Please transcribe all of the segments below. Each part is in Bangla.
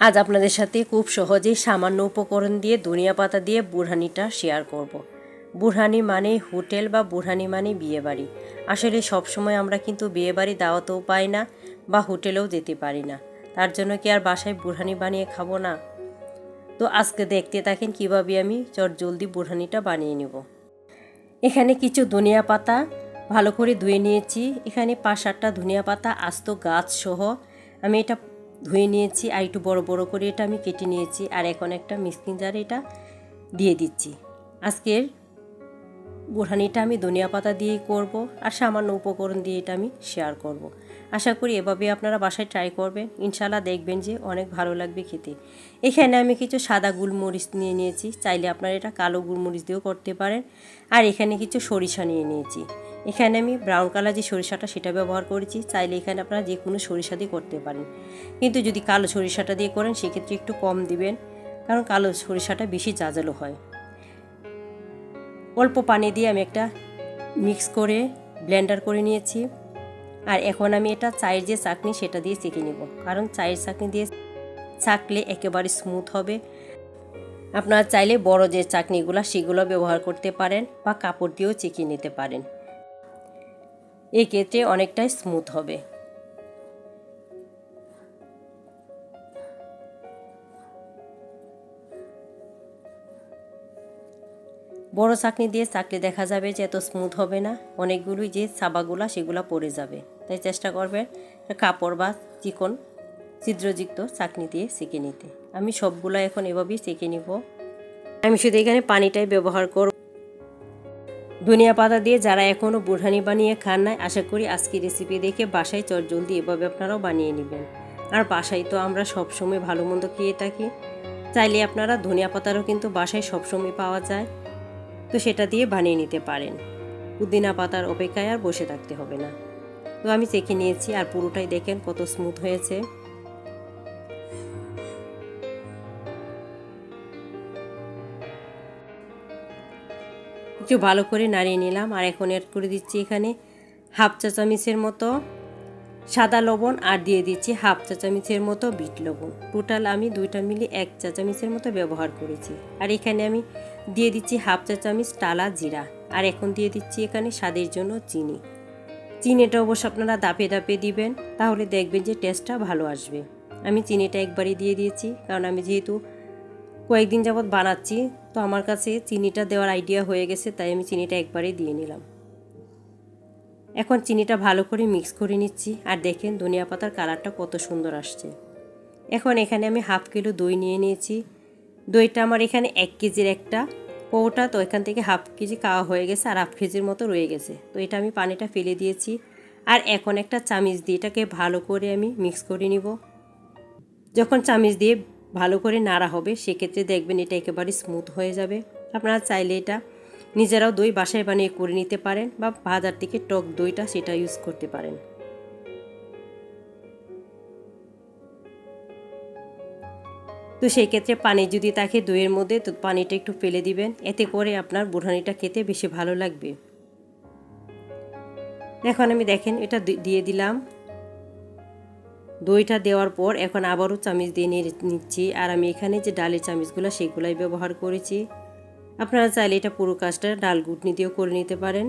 আজ আপনাদের সাথে খুব সহজেই সামান্য উপকরণ দিয়ে ধনিয়া পাতা দিয়ে বুড়হানিটা শেয়ার করব। বুড়হানি মানে হোটেল বা বুড়হানি মানে বিয়েবাড়ি। আসলে সবসময় আমরা কিন্তু বিয়েবাড়ি দাওয়াতেও পাই না বা হোটেলেও যেতে পারি না। তার জন্য কি আর বাসায় বুড়হানি বানিয়ে খাব না? তো আজকে দেখতে থাকেন কীভাবে আমি চট জলদি বুড়হানিটা বানিয়ে নেব। এখানে কিছু ধনিয়া পাতা ভালো করে ধুয়ে নিয়েছি। এখানে পাঁচ সাতটা ধনিয়া পাতা আস্ত গাছ সহ আমি এটা ধুয়ে নিয়েছি আর একটু বড় বড় করে এটা আমি কেটে নিয়েছি আর এখন একটা মিক্সিং জারে এটা দিয়ে দিচ্ছি। আজকের বুড়হানিটা আমি ধনিয়া পাতা দিয়েই করব আর সামান্য উপকরণ দিয়ে এটা আমি শেয়ার করব। আশা করি এভাবে আপনারা বাসায় ট্রাই করবেন। ইনশাল্লাহ দেখবেন যে অনেক ভালো লাগবে খেতে। এখানে আমি কিছু সাদা গুলমরিচ নিয়ে নিয়েছি। চাইলে আপনারা এটা কালো গুলমরিচ দিয়েও করতে পারেন। আর এখানে কিছু সরিষা নিয়ে নিয়েছি। এখানে আমি ব্রাউন কালার যে সরিষাটা সেটা ব্যবহার করেছি। চাইলে এখানে আপনারা যে কোনো সরিষা দিয়ে করতে পারেন। কিন্তু যদি কালো সরিষাটা দিয়ে করেন, সেক্ষেত্রে একটু কম দিবেন। কারণ কালো সরিষাটা বেশি জাজালো হয়। অল্প পানি দিয়ে আমি একটা মিক্স করে ব্লেন্ডার করে নিয়েছি। আর এখন আমি এটা চায়ের যে চাকনি সেটা দিয়ে চেকে নেব। কারণ চায়ের চাকনি দিয়ে চাকলে একেবারে স্মুথ হবে। আপনারা চাইলে বড় যে চাকনিগুলো সেগুলো ব্যবহার করতে পারেন বা কাপড় দিয়েও চেকে নিতে পারেন। এই ক্ষেত্রে অনেকটাই স্মুথ হবে। বড় চাকনি দিয়ে চাকলে দেখা যাবে যে এত স্মুথ হবে না, অনেকগুলোই যে সাবাগুলা সেগুলো পড়ে যাবে। তাই চেষ্টা করবেন কাপড় বা চিকন ছিদ্রযুক্ত চাকনি দিয়ে সেঁকে নিতে। আমি সবগুলো এখন এভাবেই সেঁকে নিব। আমি শুধু এখানে পানিটাই ব্যবহার করব। ধনিয়া পাতা দিয়ে যারা এখনও বুড়হানি বানিয়ে খান নাই, আশা করি আজকে রেসিপি দেখে বাসায় চট জলদি এভাবে আপনারাও বানিয়ে নেবেন। আর বাসায় তো আমরা সবসময় ভালো মন্দ খেয়ে থাকি, চাইলে আপনারা ধনিয়া পাতারও কিন্তু বাসায় সবসময় পাওয়া যায়। তো সেটা দিয়ে বানিয়ে নিতে পারেন। পুদিনা পাতার অপেক্ষায় আর বসে থাকতে হবে না। তো আমি চেখে নিয়েছি আর পুরোটাই দেখেন কত স্মুথ হয়েছে। একটু ভালো করে নাড়িয়ে নিলাম আর এখন অ্যাড করে দিচ্ছি এখানে হাফ চা চামিচের মতো সাদা লবণ আর দিয়ে দিচ্ছি হাফ চা চামিচের মতো বিট লবণ। টোটাল আমি দুইটা মিলে এক চা চামিচের মতো ব্যবহার করেছি। আর এখানে আমি দিয়ে দিচ্ছি হাফ চা চামিচ টালা জিরা, আর এখন দিয়ে দিচ্ছি এখানে স্বাদের জন্য চিনি। চিনিটা অবশ্য আপনারা দাপে দাপে দিবেন, তাহলে দেখবেন যে টেস্টটা ভালো আসবে। আমি চিনিটা একবারই দিয়ে দিয়েছি, কারণ আমি যেহেতু কয়েকদিন যাবৎ বানাচ্ছি, তো আমার কাছে চিনিটা দেওয়ার আইডিয়া হয়ে গেছে, তাই আমি চিনিটা একবারেই দিয়ে নিলাম। এখন চিনিটা ভালো করে মিক্স করে নিচ্ছি, আর দেখেন ধনিয়া পাতার কালারটা কত সুন্দর আসছে। এখন এখানে আমি হাফ কিলো দই নিয়ে নিয়েছি দইটা আমার এখানে এক কেজির একটা পৌটা তো এখান থেকে হাফ কেজি খাওয়া হয়ে গেছে আর হাফ কেজির মতো রয়ে গেছে। তো এটা আমি পানিটা ফেলে দিয়েছি আর এখন একটা চামিচ দিয়ে এটাকে ভালো করে আমি মিক্স করে নিব। যখন চামিচ দিয়ে ভালো করে নাড়া হবে, সেক্ষেত্রে দেখবেন এটা একেবারে স্মুথ হয়ে যাবে। আপনারা চাইলে এটা নিজেরাও দই বাসায় বানিয়ে করে নিতে পারেন বা বাজার থেকে টক দইটা সেটা ইউজ করতে পারেন। তো সেই ক্ষেত্রে পানি যদি থাকে দইয়ের মধ্যে, তো পানিটা একটু ফেলে দিবেন। এতে করে আপনার বুড়ানিটা খেতে বেশি ভালো লাগবে। এখন আমি দেখেন, এটা দিয়ে দিলাম। দইটা দেওয়ার পর এখন আবারও চামিচ দিয়ে নিচ্ছি। আর আমি এখানে যে ডালের চামিচগুলো, সেগুলাই ব্যবহার করেছি। আপনারা চাইলে এটা পুরো কাজটা ডাল গুটনি দিয়েও করে নিতে পারেন।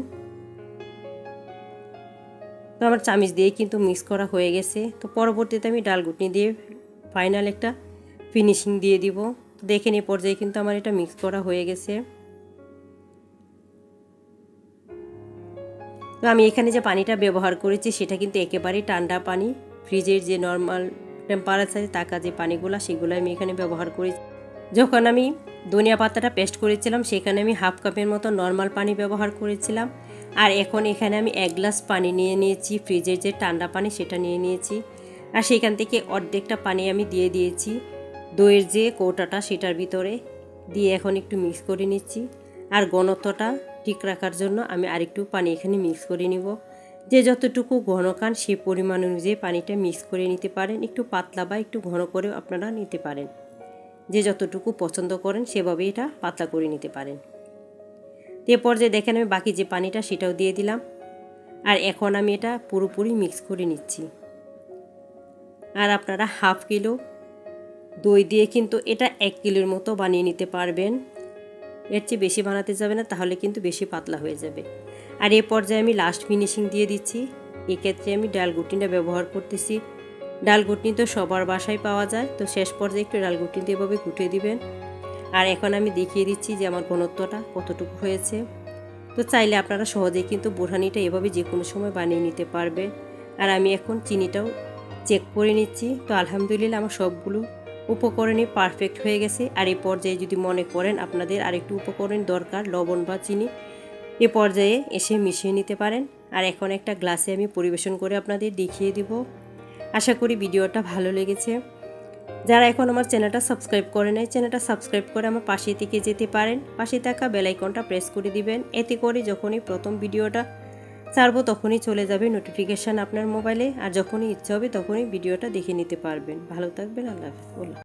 তো আমার চামিচ দিয়ে কিন্তু মিক্স করা হয়ে গেছে। তো পরবর্তীতে আমি ডাল গুটনি দিয়ে ফাইনাল একটা ফিনিশিং দিয়ে দিব। দেখেন এই পর্যায়ে কিন্তু আমার এটা মিক্স করা হয়ে গেছে। তো আমি এখানে যে পানিটা ব্যবহার করেছি, সেটা কিন্তু একেবারেই ঠান্ডা পানি। ফ্রিজের যে নর্মাল টেম্পারেচারে থাকা যে পানিগুলো সেগুলো আমি এখানে ব্যবহার করি যখন আমি ধনিয়া পাতাটা পেস্ট করেছিলাম, সেখানে আমি হাফ কাপের মতো নর্মাল পানি ব্যবহার করেছিলাম। আর এখন এখানে আমি এক গ্লাস পানি নিয়ে নিয়েছি, ফ্রিজের যে ঠান্ডা পানি, সেটা নিয়ে নিয়েছি। আর সেখান থেকে অর্ধেকটা পানি আমি দিয়ে দিয়েছি। দইয়ের যে কৌটাটা সেটার ভিতরে দিয়ে এখন একটু মিক্স করে নিচ্ছি। আর ঘনত্বটা ঠিক রাখার জন্য আমি আরেকটু পানি এখানে মিক্স করে নিব। যে যতটুকু ঘন খান সে পরিমাণ অনুযায়ী পানিটা মিক্স করে নিতে পারেন। একটু পাতলা বা একটু ঘন করেও আপনারা নিতে পারেন। যে যতটুকু পছন্দ করেন সেভাবে এটা পাতলা করে নিতে পারেন। এ পর্যায়ে দেখেন আমি বাকি যে পানিটা সেটাও দিয়ে দিলাম। আর এখন আমি এটা পুরোপুরি মিক্স করে নিচ্ছি। আর আপনারা হাফ কিলো দই দিয়ে কিন্তু এটা এক কিলোর মতো বানিয়ে নিতে পারবেন। এর চেয়ে বেশি বানাতে যাবে না, তাহলে কিন্তু বেশি পাতলা হয়ে যাবে। আর এ পর্যায়ে আমি লাস্ট ফিনিশিং দিয়ে দিচ্ছি। এক্ষেত্রে আমি ডাল গুটিনটা ব্যবহার করতেছি। ডাল গুটনি তো সবার বাসায় পাওয়া যায়, তো শেষ পর্যায়ে একটু ডাল গুটনি দিয়ে এভাবে গুটিয়ে দিবেন। আর এখন আমি দেখিয়ে দিচ্ছি যে আমার ঘনত্বটা কতটুকু হয়েছে। তো চাইলে আপনারা সহজেই কিন্তু বোরহানিটা এভাবে যে কোনো সময় বানিয়ে নিতে পারবে আর আমি এখন চিনিটাও চেক করে নিচ্ছি। তো আলহামদুলিল্লাহ আমার সবগুলো উপকরণই পারফেক্ট হয়ে গেছে। আর এই পর্যায়ে যদি মনে করেন আপনাদের আরেকটু উপকরণ দরকার, লবণ বা চিনি, এ পর্যায়ে এসে মিশিয়ে নিতে পারেন। আর এখন একটা গ্লাসে আমি পরিবেশন করে আপনাদের দেখিয়ে দিব। আশা করি ভিডিওটা ভালো লেগেছে। যারা এখন আমার চ্যানেলটা সাবস্ক্রাইব করে নেয় চ্যানেলটা সাবস্ক্রাইব করে আমার পাশে থেকে যেতে পারেন। পাশে থাকা বেলাইকনটা প্রেস করে দিবেন। এতে করে যখনই প্রথম ভিডিওটা ছাড়বো, তখনই চলে যাবে নোটিফিকেশান আপনার মোবাইলে আর যখনই ইচ্ছা হবে, তখনই ভিডিওটা দেখে নিতে পারবেন। ভালো থাকবেন, আল্লাহ হাফিজ।